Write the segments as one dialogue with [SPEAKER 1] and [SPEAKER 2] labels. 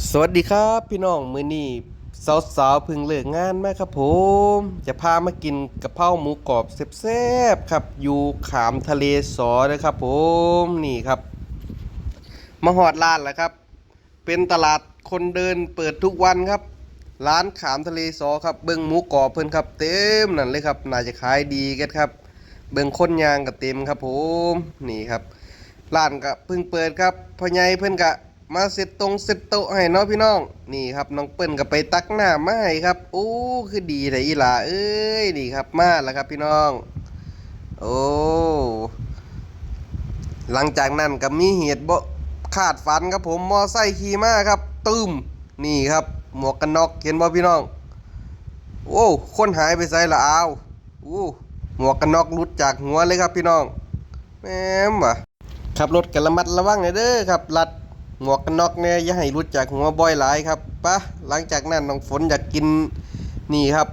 [SPEAKER 1] สวัสดีครับพี่น้องมื้อนี้สาวๆพิ่งเลิกงานมาครับผม จะพามากินกะเพราหมูกรอบแซ่บๆครับอยู่ขามทะเลสอนะครับผมนี่ครับมาหอดร้านแล้วครับ เป็นตลาดคนเดินเปิดทุกวันครับ ร้านขามทะเลสอครับเบิ่งหมูกรอบเพิ่นครับ เต็มนั่นเลยครับน่าจะขายดีกันครับ เบิ่งคนยางก็เต็มครับผมนี่ครับร้านก็เพิ่งเปิดครับพ่อใหญ่เพิ่นก็ มาเสร็จตรงเสร็จโตให้เนาะพี่น้อง นี่ครับน้องเปิ้นก็ไปตักหน้ามาให้ครับโอ้คือดีแต่อีหล่าเอ้ยนี่ครับมาแล้วครับพี่น้อง โอ้หลังจากนั้นก็มีเหตุบ่คาดฝันครับผมมอไซค์ขี่มาครับตึมนี่ครับหมวกกันน็อกเห็นบ่พี่น้อง โอ้คนหายไปไสละอ้าวโอ้หมวกกันน็อกหลุดจากหัวเลยครับพี่น้องแม่มว่ะขับรถกันระมัดระวังหน่อยเด้อครับรัด หมวกกันน็อกเนี่ยอย่าให้รุดจากหัวบ่อยหลายครับปะหลังจากนั้นน้องฝนอยากกินนี่ครับ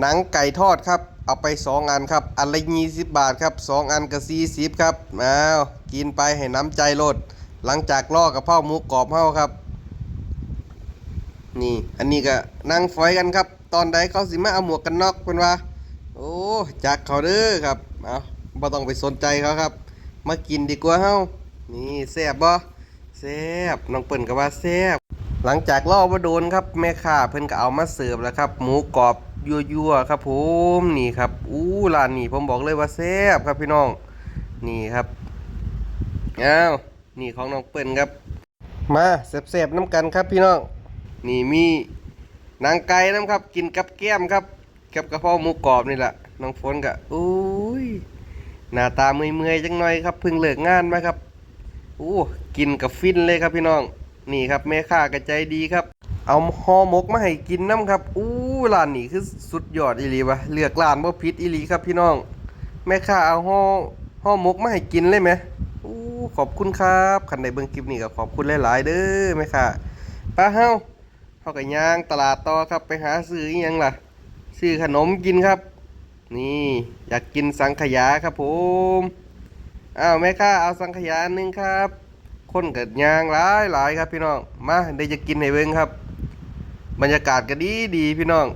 [SPEAKER 1] หนังไก่ทอดครับ เอาไปสองอันครับ อันละยี่สิบบาทครับสองอันก็สี่สิบครับอ้าวกินไปให้น้ำใจลด หลังจากล่อกับพ่อหมูกรอบเฮาครับ นี่อันนี้ก็นั่งฝอยกันครับ ตอนใดเขาสิมาเอาหมวกกันน็อกเพิ่นว่า โอ้จากเขาเด้อครับเอาบ่ต้องไปสนใจเขาครับ มากินดีกว่าเฮานี่แซ่บบ่ แซ่บน้องเปิ้นก็ว่าแซ่บหลังจากล่อบ่โดนครับแม่ค้าเพิ่นก็เอามาเสิร์ฟแล้วครับ หมูกรอบยั่วๆครับผมนี่ครับอู้ร้านนี้ผมบอกเลยว่าแซ่บครับพี่น้องนี่ครับอ้าวนี่ของน้องเปิ้นครับ มาแซ่บๆน้ำกันครับพี่น้องนี่มีนางไก่น้ำครับ กินกับแก้มครับกับกระเพาะหมูกรอบนี่แหละน้องฝนก็อุ้ยหน้าตาเมื่อยๆจังหน่อยครับเพิ่งเลิกงานมาครับ อู้กินกับฟินเลยครับพี่น้อง นี่ครับแม่ค้ากระใจดีครับ เอาห่อหมกมาให้กินน้ำครับอู้ร้านนี้คือสุดยอดอีหลีวะเลือกร้านบ่ผิดอีหลีครับพี่น้อง แม่ค้าเอาห่อห่อหมกมาให้กินเลยไหมอู้ขอบคุณครับคันใดเบิ่งคลิปนี้ก็ขอบคุณหลาย ๆ เด้อแม่ค้าป้าเฮาเฮาก็ย่างตลาดต่อครับไปหาซื้ออยังล่ะ ซื้อขนมกินครับ นี่อยากกินสังขยาครับผม อ้าวแม่ค้าเอาสังขยานหนึงครับคนเกิดยางหลายหลายครับพี่น้องมาได้จะกินให้เบิ่งครับ บรรยากาศก็ดีดีพี่น้อง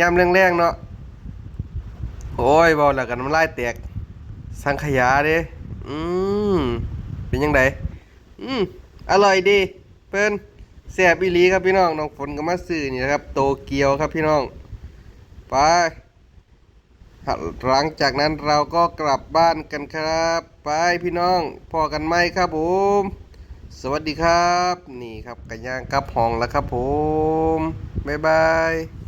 [SPEAKER 1] ยามแรงๆเนาะโอ้ยบอกแล้วกันมันไล่แตก สังขยาเด้อืมเป็นยังไงอืมอร่อยดีเพิ่นแซ่บอีหลีครับพี่น้องน้องฝนก็มาซื้อนี่นะครับ โตเกียวครับพี่น้องไป หลังจากนั้นเราก็กลับบ้านกันครับ ไปพี่น้องพอกันไหมครับผม สวัสดีครับ นี่ครับกันย่างกับห้องแล้วครับผม บ๊ายบาย